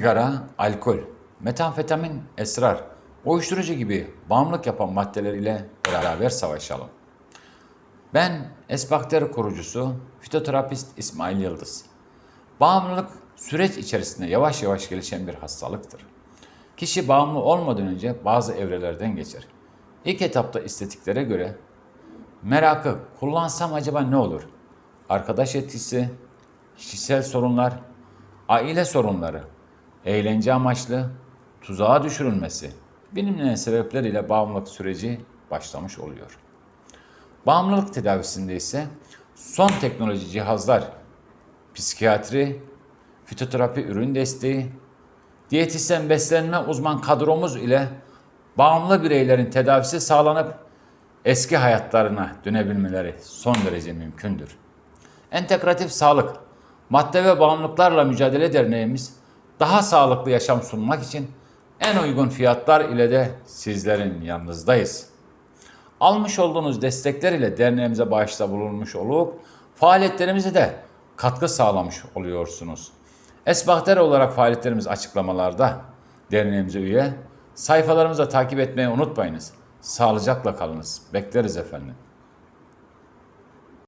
Sigara, alkol, metamfetamin, esrar, uyuşturucu gibi bağımlılık yapan maddeler ile beraber savaşalım. Ben Esbakter kurucusu, fitoterapist İsmail Yıldız. Bağımlılık süreç içerisinde yavaş yavaş gelişen bir hastalıktır. Kişi bağımlı olmadan önce bazı evrelerden geçer. İlk etapta istatiklere göre merakı, kullansam acaba ne olur? Arkadaş etkisi, kişisel sorunlar, aile sorunları, eğlence amaçlı, tuzağa düşürülmesi, bilinmeyen sebepler ile bağımlılık süreci başlamış oluyor. Bağımlılık tedavisinde ise son teknoloji cihazlar, psikiyatri, fitoterapi ürün desteği, diyetisyen beslenme uzman kadromuz ile bağımlı bireylerin tedavisi sağlanıp eski hayatlarına dönebilmeleri son derece mümkündür. Entegratif Sağlık, Madde ve Bağımlılıklarla Mücadele Derneğimiz daha sağlıklı yaşam sunmak için en uygun fiyatlar ile de sizlerin yanınızdayız. Almış olduğunuz destekler ile derneğimize bağışta bulunmuş olup faaliyetlerimize de katkı sağlamış oluyorsunuz. Esbahter olarak faaliyetlerimiz açıklamalarda derneğimize üye. Sayfalarımıza takip etmeyi unutmayınız. Sağlıcakla kalınız. Bekleriz efendim.